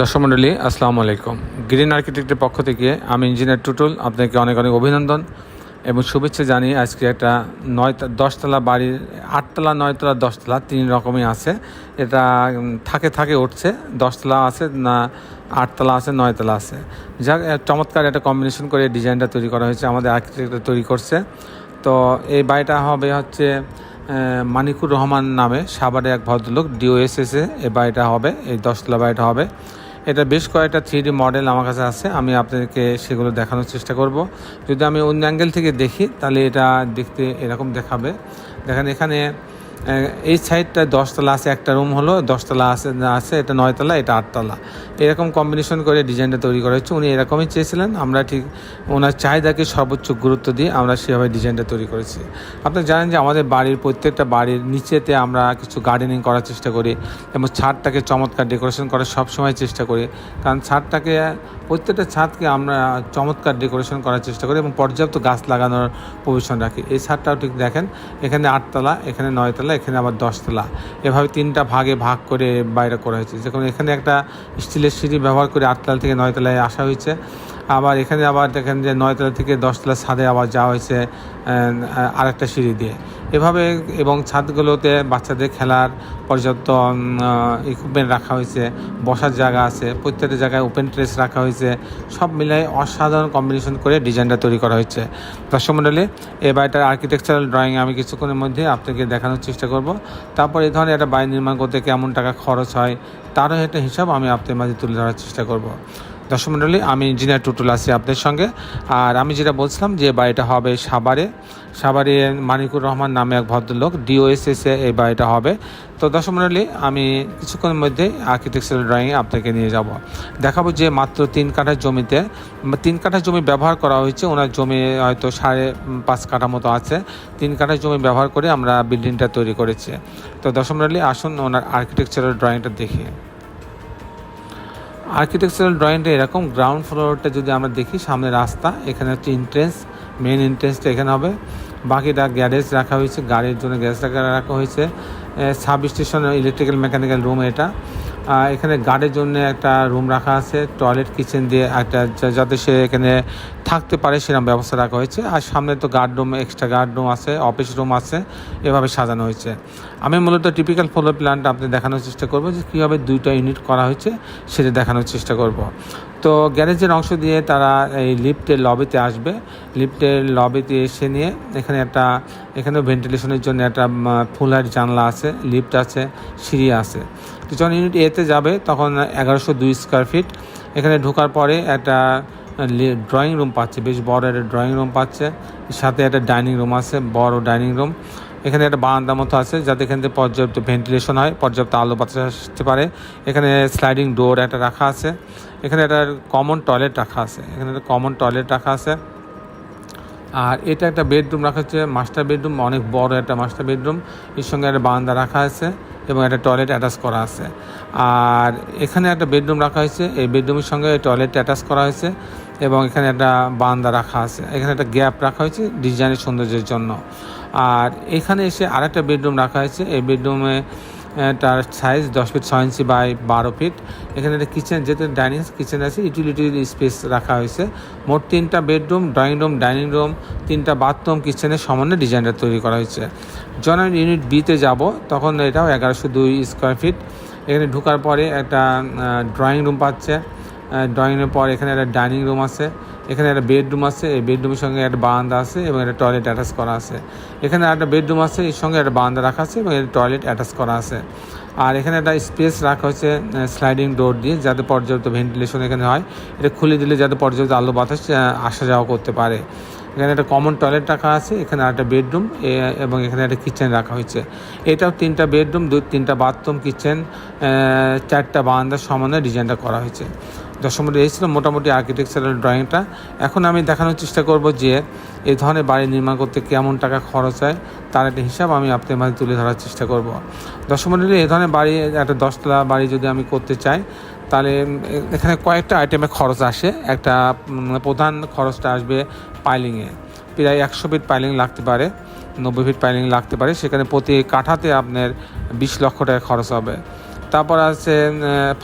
দর্শক মণ্ডলী আসসালামু আলাইকুম। গ্রিন আর্কিটেক্টের পক্ষ থেকে আমি ইঞ্জিনিয়ার টুটুল আপনাকে অনেক অনেক অভিনন্দন এবং শুভেচ্ছা জানিয়ে আজকে একটা নয় দশতলা বাড়ির আটতলা নয়তলা দশতলা তিন রকমই আছে। এটা থাকে থাকে উঠছে। দশতলা আছে না আটতলা আছে নয়তলা আছে। এ, চমৎকার একটা কম্বিনেশন করে ডিজাইনটা তৈরি করা হয়েছে আমাদের আর্কিটেক্টটা তৈরি করছে। তো এই বাড়িটা হবে হচ্ছে মানিকুর রহমান নামে সাভারে এক ভদ্রলোক ডিওএসএসে এ বাড়িটা হবে এই দশতলা বাড়িটা হবে। এটা বেশ কয়েকটা থ্রি মডেল আমার কাছে আছে, আমি আপনাদেরকে সেগুলো দেখানোর চেষ্টা করব। যদি আমি অন্য অ্যাঙ্গেল থেকে দেখি, তাহলে এটা দেখতে এরকম দেখাবে। দেখেন এখানে এই সাইডটা দশতলা আছে, একটা রুম হলো, দশতলা আছে আছে, এটা নয়তলা, এটা আটতলা। এরকম কম্বিনেশন করে ডিজাইনটা তৈরি করা হচ্ছে উনি এরকমই চেয়েছিলেন, আমরা ঠিক ওনার চাহিদাকে সর্বোচ্চ গুরুত্ব দিয়ে আমরা সেভাবে ডিজাইনটা তৈরি করেছি। আপনি জানেন যে আমাদের বাড়ির, প্রত্যেকটা বাড়ির নিচেতে আমরা কিছু গার্ডেনিং করার চেষ্টা করি এবং ছাদটাকে চমৎকার ডেকোরেশন করার সবসময় চেষ্টা করি। কারণ ছাদটাকে, প্রত্যেকটা ছাদকে আমরা চমৎকার ডেকোরেশন করার চেষ্টা করি এবং পর্যাপ্ত গাছ লাগানোর প্রভিশন রাখি। এই ছাদটাও ঠিক দেখেন, এখানে আটতলা, এখানে নয়তলা এখানে আবার দশতলা এভাবে তিনটা ভাগে ভাগ করে বাইরে করা হয়েছে। যেমন এখানে একটা স্টিলের সিঁড়ি ব্যবহার করে আটতলা থেকে নয়তলায় আসা হয়েছে। আবার এখানে আবার দেখেন যে নয়তলা থেকে দশতলা ছাদে আবার যাওয়া হয়েছে আরেকটা সিঁড়ি দিয়ে। এভাবে এবং ছাদগুলোতে বাচ্চাদের খেলার পর্যাপ্ত ইকুইপমেন্ট রাখা হয়েছে, বসার জায়গা আছে, প্রত্যেকটা জায়গায় ওপেন ট্রেস রাখা হয়েছে, সব মিলাই অসাধারণ কম্বিনেশন করে ডিজাইনটা তৈরি করা হয়েছে। দর্শক মণ্ডলী, এই বাড়িটার আর্কিটেকচারাল ড্রয়িং আমি কিছুক্ষণের মধ্যে আপনাকে দেখানোর চেষ্টা করব। তারপর এই ধরনের একটা বাড়ি নির্মাণ করতে কেমন টাকা খরচ হয়, তারও একটা হিসাব আমি আপনার মাঝে তুলে ধরার চেষ্টা করব। দর্শক মণ্ডলী আমি ইঞ্জিনিয়ার টুটুল আছি আপনাদের সঙ্গে। আর আমি যেটা বলছিলাম যে বাড়িটা হবে সাভারে। সাভারে মানিকুর রহমান নামে এক ভদ্রলোক ডিওএসএসে এই বাড়িটা হবে। তো দর্শক মণ্ডলী আমি কিছুক্ষণের মধ্যে আর্কিটেকচারাল ড্রয়িংয়ে আপনাকে নিয়ে যাব। দেখাবো যে মাত্র তিন কাঠা জমিতে, তিন কাঠা জমি ব্যবহার করা হয়েছে। ওনার জমি হয়তো সাড়ে পাঁচ কাঠা মতো আছে। তিন কাঠা জমি ব্যবহার করে আমরা বিল্ডিংটা তৈরি করেছি। তো দর্শক মণ্ডলী আসুন ওনার আর্কিটেকচারাল ড্রয়িংটা দেখি। আর্কিটেকচারাল ড্রয়িংটা এরকম গ্রাউন্ড ফ্লোরটা যদি আমরা দেখি, সামনে রাস্তা, এখানে হচ্ছে এন্ট্রেন্স মেন এন্ট্রেন্সটা এখানে হবে। বাকিটা গ্যারেজ রাখা হয়েছে, গাড়ির জন্য গ্যারেজ রাখা রাখা হয়েছে। Sub station electrical mechanical room এটা। এখানে গার্ডের জন্য একটা রুম রাখা আছে টয়লেট কিচেন দিয়ে একটা যাতে সে এখানে থাকতে পারে সেরকম ব্যবস্থা রাখা হয়েছে। আর সামনে তো guard room extra guard room আছে অফিস রুম আছে, এভাবে সাজানো হয়েছে। আমি মূলত টিপিক্যাল ফ্লোর প্ল্যানটা আপনি দেখানোর চেষ্টা করব যে কীভাবে দুইটা ইউনিট করা হয়েছে, সেটা দেখানোর চেষ্টা করব। তো গ্যারেজের অংশ দিয়ে তারা এই লিফটের লবিতে আসবে। লিফটের লবিতে এসে নিয়ে এখানে একটা, এখানেও ভেন্টিলেশনের জন্য একটা ফুলার জানলা আছে লিফট আছে, সিঁড়ি আছে। তো যখন ইউনিট এতে যাবে, তখন এগারোশো দুই স্কোয়ার ফিট এখানে ঢোকার পরে একটা ড্রয়িং রুম পাচ্ছে, বেশ বড় একটা ড্রয়িং রুম পাচ্ছে। সাথে একটা ডাইনিং রুম আছে, বড় ডাইনিং রুম এখানে একটা বারান্দা মতো আছে, যাতে এখান থেকে পর্যাপ্ত ভেন্টিলেশন হয়, পর্যাপ্ত আলো বাতাস আসতে পারে। এখানে স্লাইডিং ডোর একটা রাখা আছে। এখানে একটা কমন টয়লেট রাখা আছে। এখানে একটা কমন টয়লেট রাখা আছে। আর এটা একটা বেডরুম রাখা হচ্ছে মাস্টার বেডরুম অনেক বড় একটা মাস্টার বেডরুম এর সঙ্গে একটা বারান্দা রাখা আছে এবং একটা টয়লেট অ্যাটাচ করা আছে। আর এখানে একটা বেডরুম রাখা হয়েছে। এই বেডরুমের সঙ্গে টয়লেট অ্যাটাচ করা হয়েছে। এবং এখানে একটা বারান্দা রাখা আছে। এখানে একটা গ্যাপ রাখা হয়েছে ডিজাইনের সৌন্দর্যের জন্য। আর এখানে এসে আরেকটা বেডরুম রাখা হয়েছে। এই বেডরুমে তার সাইজ দশ ফিট ছয় ইঞ্চি বাই বারো ফিট এখানে একটা কিচেন যেহেতু ডাইনিং কিচেন আছে ইউটিলিটি স্পেস রাখা হয়েছে। মোট তিনটা bedroom drawing room dining room তিনটা বাথরুম কিচেনের সমন্বয়ে ডিজাইনটা তৈরি করা হয়েছে। যখন আমি ইউনিট বিতে যাব, তখন এটাও এগারোশো দুই স্কোয়ার ফিট এখানে ঢোকার পরে একটা ড্রয়িং রুম পাচ্ছে। ড্রয়িং রুমের পর এখানে একটা ডাইনিং রুম আছে। এখানে একটা বেডরুম আছে। এই বেডরুমের সঙ্গে একটা বারান্দা আছে এবং একটা টয়লেট অ্যাটাচ করা আছে। এখানে একটা বেডরুম আছে, এর সঙ্গে একটা বারান্দা রাখা আছে এবং একটা টয়লেট অ্যাটাচ করা আছে। আর এখানে একটা স্পেস রাখা হয়েছে স্লাইডিং ডোর দিয়ে, যাতে পর্যাপ্ত ভেন্টিলেশন এখানে হয়। এটা খুলে দিলে যাতে পর্যাপ্ত আলো বাতাস আসা যাওয়া করতে পারে। এখানে একটা কমন টয়লেট রাখা আছে, এখানে একটা বেডরুম এবং এখানে একটা কিচেন রাখা হয়েছে। এটাও তিনটা বেডরুম দু, তিনটা বাথরুম কিচেন চারটা বারান্দার সমন্বয়ে ডিজাইনটা করা হয়েছে। দশমটি এই ছিল মোটামুটি আর্কিটেকচারাল ড্রয়িংটা এখন আমি দেখানোর চেষ্টা করব যে এই ধরনের বাড়ি নির্মাণ করতে কেমন টাকা খরচ হয়, তার একটা হিসাব আমি আপনাদের মাঝে তুলে ধরার চেষ্টা করব। দশমন্ডলী এই ধরনের বাড়ি, একটা দশতলা বাড়ি যদি আমি করতে চাই, তাহলে এখানে কয়েকটা আইটেমে খরচ আসে। একটা প্রধান খরচটা আসবে পাইলিংয়ে প্রায় একশো ফিট পাইলিং লাগতে পারে, নব্বই ফিট পাইলিং লাগতে পারে। সেখানে প্রতি কাঠাতে আপনার বিশ লক্ষ টাকা খরচ হবে। তারপর আছে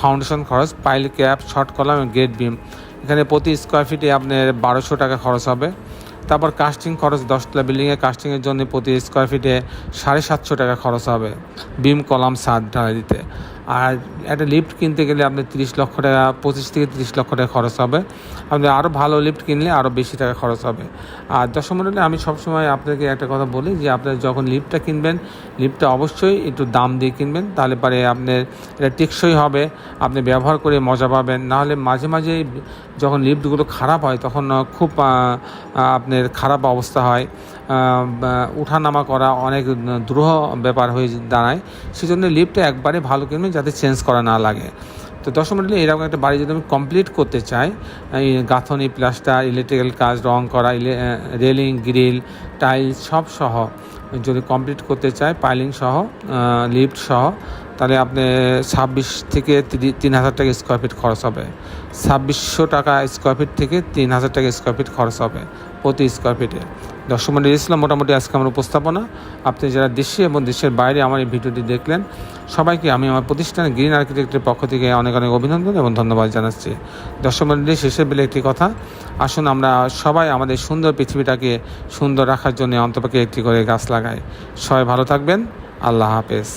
ফাউন্ডেশন খরচ pile cap short column grade beam এখানে প্রতি স্কোয়ার ফিটে আপনার বারোশো টাকা খরচ হবে। তারপর কাস্টিং খরচ দশতলা বিল্ডিংয়ে কাস্টিংয়ের জন্য প্রতি স্কোয়ার ফিটে সাড়ে সাতশো টাকা খরচ হবে। বিম কলাম সাত ঢালাই দিতে। আর একটা লিফট কিনতে গেলে আপনার তিরিশ লক্ষ টাকা, পঁচিশ থেকে তিরিশ লক্ষ টাকা খরচ হবে। আপনি আরও ভালো লিফট কিনলে আরও বেশি টাকা খরচ হবে। আর দশম মডেলে আমি সবসময় আপনাকে একটা কথা বলি যে আপনার যখন লিফটটা কিনবেন লিফটটা অবশ্যই একটু দাম দিয়ে কিনবেন, তাহলে পরে আপনার এটা টেকসই হবে, আপনি ব্যবহার করে মজা পাবেন। নাহলে মাঝে মাঝে যখন লিফটগুলো খারাপ হয়, তখন খুব আপনার খারাপ অবস্থা হয়। উঠানামা করা অনেক দ্রুহ ব্যাপার হয়ে দাঁড়ায়। সেজন্য লিফটটা একবারে ভালো কিনবেন। যাতে চেঞ্জ করা না লাগে। তো দশম মডেলে এরকম একটা বাড়ি যদি আমি কমপ্লিট করতে চাই গাঁথনি, প্লাস্টার ইলেকট্রিক্যাল কাজ, রং করা রেলিং গ্রিল টাইলস সব সহ যদি কমপ্লিট করতে চাই পাইলিং সহ লিফট সহ তাহলে আপনি ছাব্বিশ থেকে তিন হাজার টাকা স্কোয়ার ফিট খরচ হবে। ছাব্বিশশো টাকা স্কোয়ার ফিট থেকে তিন হাজার টাকা স্কোয়ার ফিট খরচ হবে প্রতি স্কোয়ার ফিটে দর্শক মন্ডলী ইসলাম মোটামুটি আজকে আমার উপস্থাপনা। আপনি যারা দেশে এবং দেশের বাইরে আমার এই ভিডিওটি দেখলেন, সবাইকে আমি আমার প্রতিষ্ঠানে গ্রিন আর্কিটেক্টের পক্ষ থেকে অনেক অনেক অভিনন্দন এবং ধন্যবাদ জানাচ্ছি। দর্শক মন্ডলী, শেষের বেলে একটি কথা। আসুন আমরা সবাই আমাদের সুন্দর পৃথিবীটাকে সুন্দর রাখার জন্য অন্তপক্ষে একটি করে গাছ লাগাই। সবাই ভালো থাকবেন। আল্লাহ হাফেজ।